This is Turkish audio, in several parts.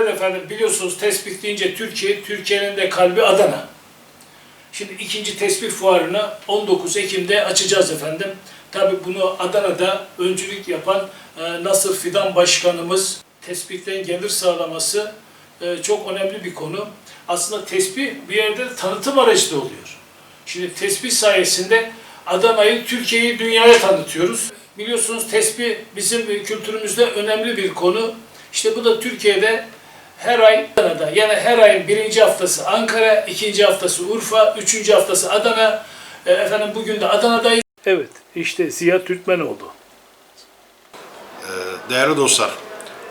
Evet efendim biliyorsunuz tespih deyince Türkiye, Türkiye'nin de kalbi Adana. Şimdi ikinci tespih fuarını 19 Ekim'de açacağız efendim. Tabi bunu Adana'da öncülük yapan e, Nasır Fidan Başkanımız tespihten gelir sağlaması e, çok önemli bir konu. Aslında tespih bir yerde de tanıtım aracı da oluyor. Şimdi tespih sayesinde Adana'yı, Türkiye'yi dünyaya tanıtıyoruz. Biliyorsunuz tespih bizim kültürümüzde önemli bir konu. İşte bu da Türkiye'de her ay Adana'da yani her ayın birinci haftası Ankara, ikinci haftası Urfa, üçüncü haftası Adana. E, efendim bugün de Adana'dayız. Evet, işte Ziya Türkmenoğlu. Değerli dostlar,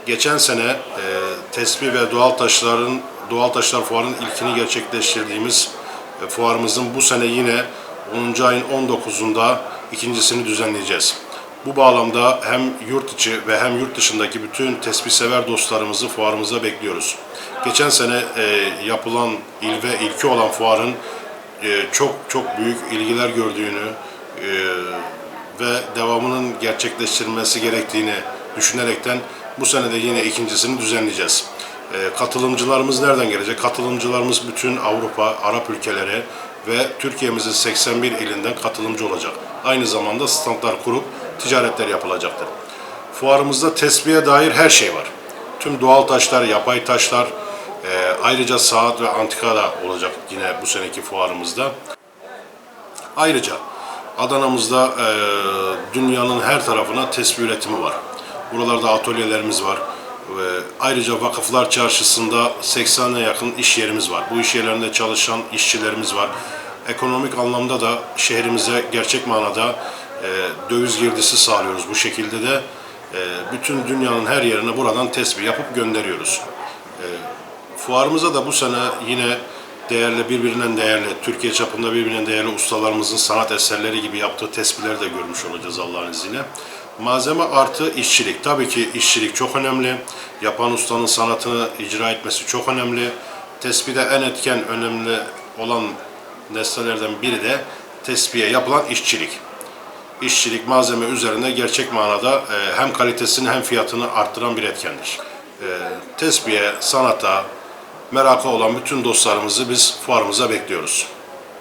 geçen sene e, tespih ve doğal taşların doğal taşlar fuarının ilkini gerçekleştirdiğimiz e, fuarımızın bu sene yine 10. ayın 19'unda ikincisini düzenleyeceğiz. Bu bağlamda hem yurt içi ve hem yurt dışındaki bütün tespih sever dostlarımızı fuarımıza bekliyoruz. Geçen sene e, yapılan il ve ilki olan fuarın e, çok çok büyük ilgiler gördüğünü e, ve devamının gerçekleştirilmesi gerektiğini düşünerekten bu sene de yine ikincisini düzenleyeceğiz. E, katılımcılarımız nereden gelecek? Katılımcılarımız bütün Avrupa, Arap ülkeleri ve Türkiye'mizin 81 ilinden katılımcı olacak. Aynı zamanda standlar kurup ticaretler yapılacaktır. Fuarımızda tesbihe dair her şey var. Tüm doğal taşlar, yapay taşlar, e, ayrıca saat ve antika da olacak yine bu seneki fuarımızda. Ayrıca Adana'mızda e, dünyanın her tarafına tesbih üretimi var. Buralarda atölyelerimiz var. Ve ayrıca Vakıflar Çarşısı'nda 80'e yakın iş yerimiz var. Bu iş yerlerinde çalışan işçilerimiz var. Ekonomik anlamda da şehrimize gerçek manada e, döviz girdisi sağlıyoruz. Bu şekilde de e, bütün dünyanın her yerine buradan tesbih yapıp gönderiyoruz. Fuarımıza da bu sene yine değerli, birbirinden değerli, Türkiye çapında birbirinden değerli ustalarımızın sanat eserleri gibi yaptığı tespihleri de görmüş olacağız Allah'ın izniyle. Malzeme artı işçilik. Tabii ki işçilik çok önemli. Yapan ustanın sanatını icra etmesi çok önemli. Tespihde en etken, önemli olan nesnelerden biri de tespihe yapılan işçilik. İşçilik malzeme üzerinde gerçek manada e, hem kalitesini hem fiyatını arttıran bir etkendir. E, tespihe, sanata, merakı olan bütün dostlarımızı biz fuarımıza bekliyoruz.